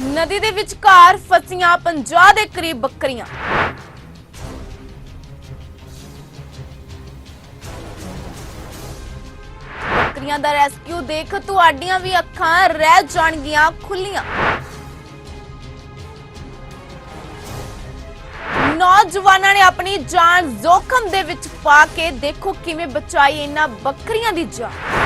ਨਦੀ ਦੇ ਵਿਚਕਾਰ ਫਸੀਆਂ 50 ਦੇ ਕਰੀਬ ਬੱਕਰੀਆਂ। ਬੱਕਰੀਆਂ ਦਾ ਰੈਸਕਿਊ ਦੇਖ ਤੁਹਾਡੀਆਂ ਵੀ ਅੱਖਾਂ ਰਹਿ ਜਾਣਗੀਆਂ ਖੁੱਲੀਆਂ ਨੌਜਵਾਨਾਂ ਨੇ ਆਪਣੀ ਜਾਨ ਜ਼ੋਖਮ ਦੇ ਵਿੱਚ ਪਾ ਕੇ ਦੇਖੋ ਕਿਵੇਂ ਬਚਾਈ ਇਹਨਾਂ ਬੱਕਰੀਆਂ ਦੀ ਜਾਨ।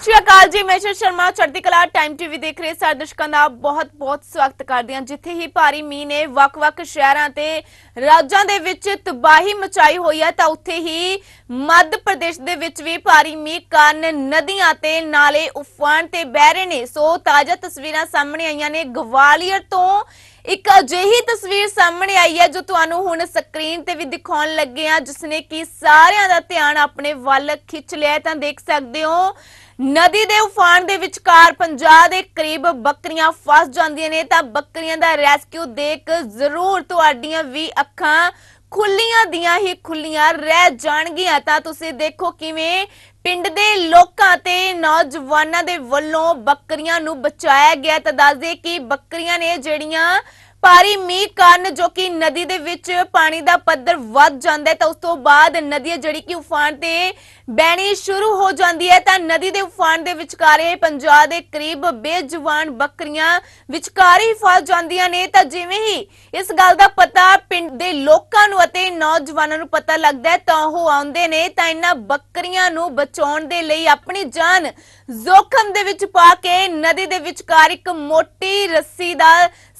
ਸਤਿ ਸ਼੍ਰੀ ਅਕਾਲ ਜੀ, ਮੈਂ ਸ਼ਰ ਸ਼ਰਮਾ, ਚੜ੍ਹਦੀ ਕਲਾ ਟਾਈਮ ਟੀਵੀ ਦੇਖ ਰਹੇ ਸਾਰੇ ਦਰਸ਼ਕਾਂ ਦਾ ਬਹੁਤ-ਬਹੁਤ ਸਵਾਗਤ ਕਰਦੇ ਹਾਂ। ਜਿੱਥੇ ਹੀ ਭਾਰੀ ਮੀਂਹ ਨੇ ਵੱਖ-ਵੱਖ ਸ਼ਹਿਰਾਂ ਤੇ ਰਾਜਾਂ ਦੇ ਵਿੱਚ ਤਬਾਹੀ ਮਚਾਈ ਹੋਈ ਹੈ, ਤਾਂ ਉੱਥੇ ਹੀ ਮੱਧ ਪ੍ਰਦੇਸ਼ ਦੇ ਵਿੱਚ ਵੀ ਭਾਰੀ ਮੀਂਹ ਕਾਰਨ ਨਦੀਆਂ ਤੇ ਨਾਲੇ ਉਫਾਨ ਤੇ ਬਹਿ ਰਹੇ ਨੇ। ਸੋ ਤਾਜ਼ਾ ਤਸਵੀਰਾਂ ਸਾਹਮਣੇ ਆਈਆਂ ਨੇ। ਗਵਾਲੀਅਰ ਤੋਂ ਇੱਕ ਅਜਿਹੀ ਤਸਵੀਰ ਸਾਹਮਣੇ ਆਈ ਹੈ, ਜੋ ਤੁਹਾਨੂੰ ਹੁਣ ਸਕਰੀਨ ਤੇ ਵੀ ਦਿਖਾਉਣ ਲੱਗੇ ਆ ਜਿਸਨੇ ਕਿ ਸਾਰਿਆਂ ਦਾ ਧਿਆਨ ਆਪਣੇ ਵੱਲ ਖਿੱਚ ਲਿਆ ਤਾਂ ਦੇਖ ਸਕਦੇ ਹੋ ਨਦੀ ਦੇ ਉਫਾਨ ਦੇ ਵਿਚਕਾਰ 50 ਦੇ ਕਰੀਬ ਬੱਕਰੀਆਂ ਫਸ ਜਾਂਦੀਆਂ ਨੇ, ਤਾਂ ਬੱਕਰੀਆਂ ਦਾ ਰੈਸਕਿਊ ਦੇਖ ਜ਼ਰੂਰ ਤੁਹਾਡੀਆਂ ਵੀ ਅੱਖਾਂ ਖੁੱਲੀਆਂ ਦੀਆਂ ਹੀ ਖੁੱਲੀਆਂ ਰਹਿ ਜਾਣਗੀਆਂ। ਤਾਂ ਤੁਸੀਂ ਦੇਖੋ ਕਿਵੇਂ ਪਿੰਡ ਦੇ ਲੋਕਾਂ ਤੇ ਨੌਜਵਾਨਾਂ ਦੇ ਵੱਲੋਂ ਬੱਕਰੀਆਂ ਨੂੰ ਬਚਾਇਆ ਗਿਆ। ਤਾਂ ਦੱਸਦੇ ਕਿ ਬੱਕਰੀਆਂ ਨੇ ਜਿਹੜੀਆਂ ਭਾਰੀ ਮੀਂਹ ਕਾਰਨ ਜੋ ਕਿ ਨਦੀ ਦੇ ਵਿੱਚ ਪਾਣੀ ਦਾ ਪੱਧਰ ਵੱਧ ਜਾਂਦਾ ਹੈ, ਤਾਂ ਉਸ ਤੋਂ ਬਾਅਦ ਨਦੀ ਜਿਹੜੀ ਕਿ ਉਫਾਨ ਤੇ ਬਹਿਣੀ ਸ਼ੁਰੂ ਹੋ ਜਾਂਦੀ ਹੈ। ਤਾਂ ਨਦੀ ਦੇ ਉਫਾਨ ਦੇ ਵਿਚਕਾਰੇ 50 ਦੇ ਕਰੀਬ ਬੇਜਵਾਨ ਬੱਕਰੀਆਂ ਵਿਚਕਾਰ ਹੀ ਫਸ ਜਾਂਦੀਆਂ ਨੇ। ਤਾਂ ਜਿਵੇਂ ਹੀ ਇਸ ਗੱਲ ਦਾ ਪਤਾ ਪਿੰਡ ਦੇ ਲੋਕਾਂ ਨੂੰ ਅਤੇ ਨੌਜਵਾਨਾਂ ਨੂੰ ਪਤਾ ਲੱਗਦਾ ਤਾਂ ਉਹ ਆਉਂਦੇ ਨੇ। ਤਾਂ ਇਹਨਾਂ ਬੱਕਰੀਆਂ ਨੂੰ ਬਚਾਉਣ ਦੇ ਲਈ ਆਪਣੀ ਜਾਨ ਜ਼ੋਖਮ ਦੇ ਵਿੱਚ ਪਾ ਕੇ ਨਦੀ ਦੇ ਵਿਚਕਾਰ ਇੱਕ ਮੋਟੀ ਰੱਸੀ ਦਾ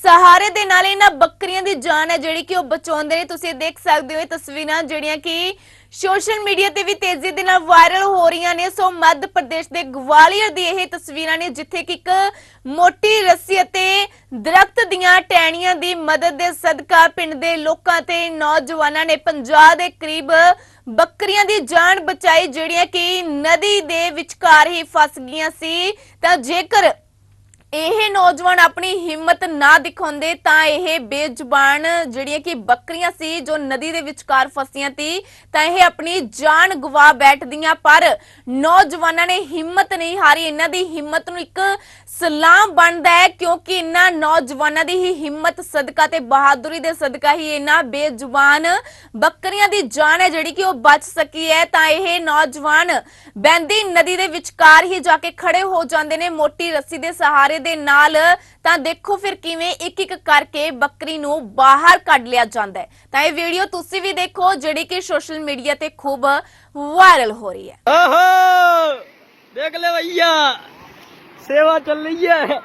ਸਹਾਰੇ ਦੇ ਨਾਲ ਇਹਨਾਂ ਬੱਕਰੀਆਂ ਦੀ ਜਾਨ ਹੈ ਜਿਹੜੀ ਕਿ ਉਹ ਬਚਾਉਂਦੇ ਨੇ। ਤੁਸੀਂ ਦੇਖ ਸਕਦੇ ਹੋ ਇਹ ਤਸਵੀਰਾਂ ਜਿਹੜੀਆਂ ਕਿ ਸੋਸ਼ਲ ਮੀਡੀਆ ਤੇ ਵੀ ਤੇਜ਼ੀ ਦੇ ਨਾਲ ਵਾਇਰਲ ਹੋ ਰਹੀਆਂ ਨੇ। ਸੋ ਮੱਧ ਪ੍ਰਦੇਸ਼ ਦੇ ਗਵਾਲੀਅਰ ਦੀ ਇਹ ਤਸਵੀਰਾਂ ਨੇ ਜਿੱਥੇ ਕਿ ਇੱਕ ਮੋਟੀ ਰੱਸੀ ਅਤੇ ਦਰਖਤ ਦੀਆਂ ਟਹਿਣੀਆਂ ਦੀ ਮਦਦ ਦੇ ਸਦਕਾ ਪਿੰਡ ਦੇ ਲੋਕਾਂ ਤੇ ਨੌਜਵਾਨਾਂ ਨੇ 50 ਦੇ ਕਰੀਬ ਬੱਕਰੀਆਂ ਦੀ ਜਾਨ ਬਚਾਈ, ਜਿਹੜੀਆਂ ਕਿ ਨਦੀ ਦੇ ਵਿਚਕਾਰ ਹੀ ਫਸ ਗਈਆਂ ਸੀ। ਤਾਂ ਜੇਕਰ ਇਹ ਨੌਜਵਾਨ ਆਪਣੀ ਹਿੰਮਤ ਨਾ ਦਿਖਾਉਂਦੇ ਤਾਂ ਇਹ ਬੇਜ਼ੁਬਾਨ ਜਿਹੜੀਆਂ ਕਿ ਬੱਕਰੀਆਂ ਸੀ ਜੋ ਨਦੀ ਦੇ ਵਿਚਕਾਰ ਫਸੀਆਂ ਸੀ ਤਾਂ ਇਹ ਆਪਣੀ ਜਾਨ ਗਵਾ ਬੈਠਦੀਆਂ। ਪਰ ਨੌਜਵਾਨਾਂ ਨੇ ਹਿੰਮਤ ਨਹੀਂ ਹਾਰੀ। ਇਹਨਾਂ ਦੀ ਹਿੰਮਤ ਨੂੰ ਇੱਕ ਸਲਾਮ ਬਣਦਾ ਹੈ, ਕਿਉਂਕਿ ਇਹਨਾਂ ਨੌਜਵਾਨਾਂ ਦੀ ਹੀ ਹਿੰਮਤ ਸਦਕਾ ਤੇ ਬਹਾਦਰੀ ਦੇ ਸਦਕਾ ਹੀ ਇਹਨਾਂ ਬੇਜ਼ੁਬਾਨ ਬੱਕਰੀਆਂ ਦੀ ਜਾਨ ਹੈ ਜਿਹੜੀ ਕਿ ਉਹ ਬਚ ਸਕੀ ਹੈ। ਤਾਂ ਇਹ ਨੌਜਵਾਨ ਬੈਂਦੀ ਨਦੀ ਦੇ ਵਿਚਕਾਰ ਹੀ ਜਾ ਕੇ ਖੜੇ ਹੋ ਜਾਂਦੇ ਨੇ ਮੋਟੀ ਰੱਸੀ ਦੇ ਸਹਾਰੇ ਦੇ ਨਾਲ, ਤਾਂ ਦੇਖੋ ਫਿਰ ਕਿਵੇਂ ਇੱਕ ਇੱਕ ਕਰਕੇ ਬੱਕਰੀ ਨੂੰ ਬਾਹਰ ਕੱਢ ਲਿਆ ਜਾਂਦਾ ਹੈ। ਤਾਂ ਇਹ ਵੀਡੀਓ ਤੁਸੀਂ ਵੀ ਦੇਖੋ, ਜਿਹੜੀ ਕਿ ਸੋਸ਼ਲ ਮੀਡੀਆ ਤੇ ਖੂਬ ਵਾਇਰਲ ਹੋ ਰਹੀ ਹੈ। ਓਹੋ! ਦੇਖ ਲੈ ਭਈਆ, ਸੇਵਾ ਚੱਲ ਰਹੀ ਹੈ।